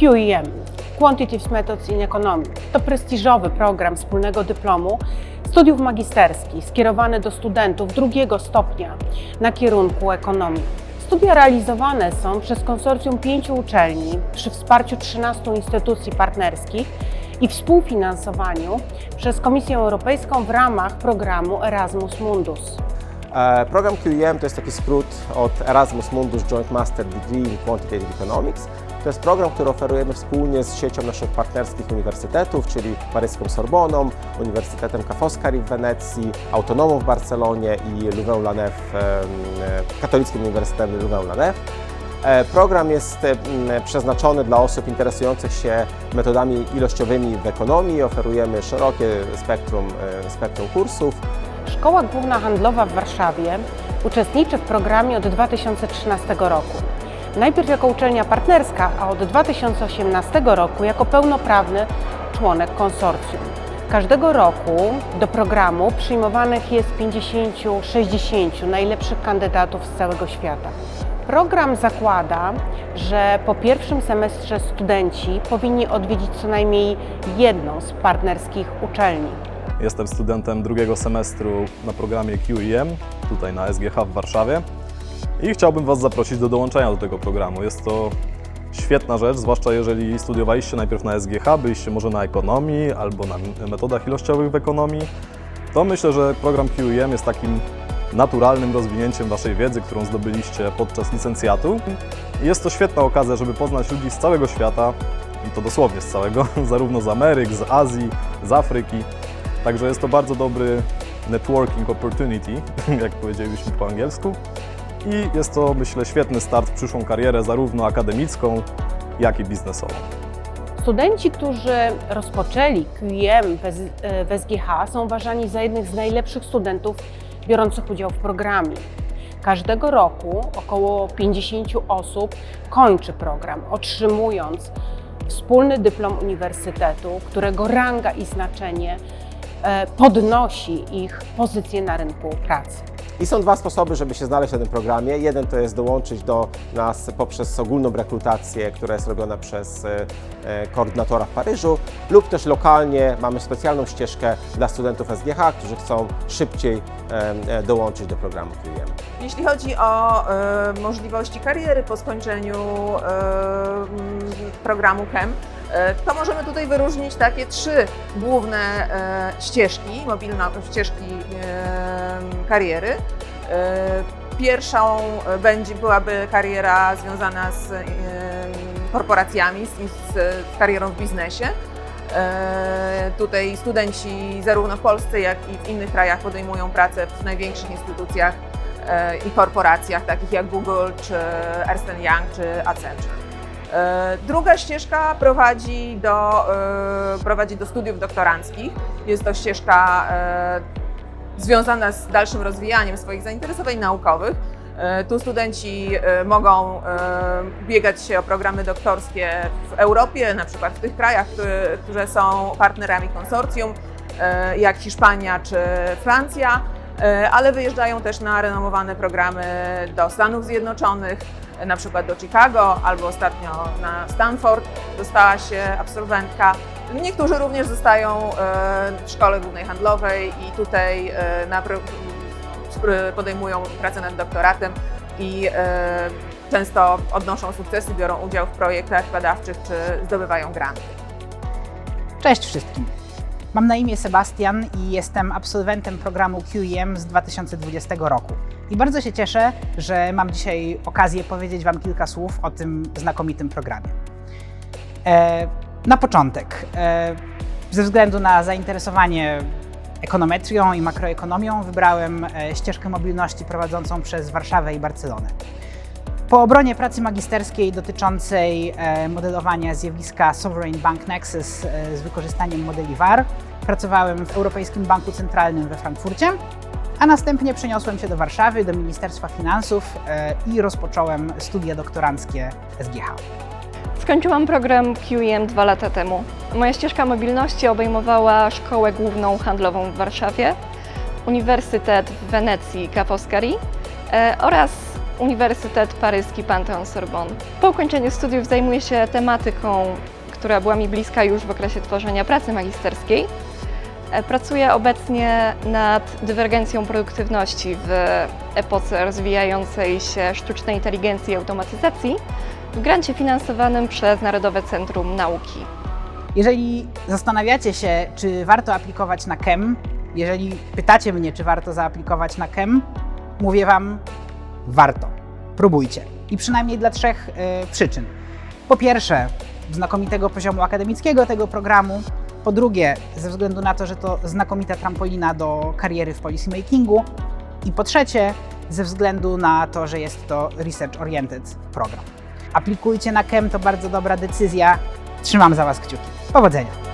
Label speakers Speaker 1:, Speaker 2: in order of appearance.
Speaker 1: QEM Quantitative Methods in Economy to prestiżowy program wspólnego dyplomu studiów magisterskich skierowany do studentów drugiego stopnia na kierunku ekonomii. Studia realizowane są przez konsorcjum pięciu uczelni przy wsparciu 13 instytucji partnerskich i współfinansowaniu przez Komisję Europejską w ramach programu Erasmus Mundus.
Speaker 2: E, Program QEM to jest taki skrót od Erasmus Mundus Joint Master Degree in Quantitative Economics. To jest program, który oferujemy wspólnie z siecią naszych partnerskich uniwersytetów, czyli paryską Sorboną, Uniwersytetem Ca' Foscari w Wenecji, Autonomą w Barcelonie i Louvain-la-Neuve, e, Katolickim Uniwersytetem Louvain-la-Neuve. E, Program jest przeznaczony dla osób interesujących się metodami ilościowymi w ekonomii. Oferujemy szerokie spektrum, e, spektrum kursów.
Speaker 1: Szkoła Główna Handlowa w Warszawie uczestniczy w programie od 2013 roku. Najpierw jako uczelnia partnerska, a od 2018 roku jako pełnoprawny członek konsorcjum. Każdego roku do programu przyjmowanych jest 50-60 najlepszych kandydatów z całego świata. Program zakłada, że po pierwszym semestrze studenci powinni odwiedzić co najmniej jedną z partnerskich uczelni.
Speaker 3: Jestem studentem drugiego semestru na programie QEM, tutaj na SGH w Warszawie i chciałbym Was zaprosić do dołączenia do tego programu. Jest to świetna rzecz, zwłaszcza jeżeli studiowaliście najpierw na SGH, byliście może na ekonomii albo na metodach ilościowych w ekonomii, to myślę, że program QEM jest takim naturalnym rozwinięciem Waszej wiedzy, którą zdobyliście podczas licencjatu. Jest to świetna okazja, żeby poznać ludzi z całego świata, i to dosłownie z całego, zarówno z Ameryk, z Azji, z Afryki. Także jest to bardzo dobry networking opportunity, jak powiedzielibyśmy po angielsku. I jest to, myślę, świetny start w przyszłą karierę, zarówno akademicką, jak i biznesową.
Speaker 1: Studenci, którzy rozpoczęli S- w SGH są uważani za jednych z najlepszych studentów biorących udział w programie. Każdego roku około 50 osób kończy program, otrzymując wspólny dyplom uniwersytetu, którego ranga i znaczenie e, podnosi ich pozycję na rynku pracy.
Speaker 2: I są dwa sposoby, żeby się znaleźć na tym programie. Jeden to jest dołączyć do nas poprzez ogólną rekrutację, która jest robiona przez e, e, koordynatora w Paryżu, lub też lokalnie mamy specjalną ścieżkę dla studentów SGH, którzy chcą szybciej e, dołączyć do programu QEM.
Speaker 4: Jeśli chodzi o możliwości kariery po skończeniu programu e, to możemy tutaj wyróżnić takie trzy główne e, ścieżki, mobilne ścieżki e, kariery. E, Pierwszą e, będzie, byłaby kariera związana z e, korporacjami, z, z, karierą w biznesie. E, Tutaj studenci zarówno w Polsce, jak i w innych krajach podejmują pracę w największych instytucjach e, i korporacjach, takich jak Google, czy Ernst Young, czy Accenture. E, Druga ścieżka prowadzi do, e, prowadzi do studiów doktoranckich. Jest to ścieżka e, związana z dalszym rozwijaniem swoich zainteresowań naukowych. Tu studenci mogą biegać się o programy doktorskie w Europie, na przykład w tych krajach, które, są partnerami konsorcjum, jak Hiszpania czy Francja, ale wyjeżdżają też na renomowane programy do Stanów Zjednoczonych, e, na przykład do Chicago albo ostatnio na Stanford dostała się absolwentka. Niektórzy również zostają e, w Szkole Głównej Handlowej i tutaj e, podejmują pracę nad doktoratem i e, często odnoszą sukcesy, biorą udział w projektach badawczych czy zdobywają granty.
Speaker 5: Cześć wszystkim. Mam na imię Sebastian i jestem absolwentem programu QEM z 2020 roku. I bardzo się cieszę, że mam dzisiaj okazję powiedzieć Wam kilka słów o tym znakomitym programie. E, na początek, e, ze względu na zainteresowanie ekonometrią i makroekonomią, wybrałem e, ścieżkę mobilności prowadzącą przez Warszawę i Barcelonę. Po obronie pracy magisterskiej dotyczącej e, modelowania zjawiska Sovereign Bank Nexus e, z wykorzystaniem modeli VAR, pracowałem w Europejskim Banku Centralnym we Frankfurcie, a następnie przeniosłem się do Warszawy, do Ministerstwa Finansów e, i rozpocząłem studia doktoranckie SGH.
Speaker 6: Skończyłam program QEM dwa lata temu. Moja ścieżka mobilności obejmowała Szkołę Główną Handlową w Warszawie, Uniwersytet w Wenecji Ca' Foscari oraz Uniwersytet Paryski Pantheon Sorbonne. Po ukończeniu studiów zajmuję się tematyką, która była mi bliska już w okresie tworzenia pracy magisterskiej. E, Pracuję obecnie nad dywergencją produktywności w epoce rozwijającej się sztucznej inteligencji i automatyzacji w grancie finansowanym przez Narodowe Centrum Nauki.
Speaker 5: Jeżeli zastanawiacie się, czy warto aplikować na KEM, jeżeli pytacie mnie, czy warto zaaplikować na KEM, mówię Wam, warto. Próbujcie. I przynajmniej dla trzech e, przyczyn. Po pierwsze, znakomitego poziomu akademickiego tego programu. Po drugie, ze względu na to, że to znakomita trampolina do kariery w policymakingu. I po trzecie, ze względu na to, że jest to research oriented program. Aplikujcie na KEM, to bardzo dobra decyzja. Trzymam za Was kciuki. Powodzenia!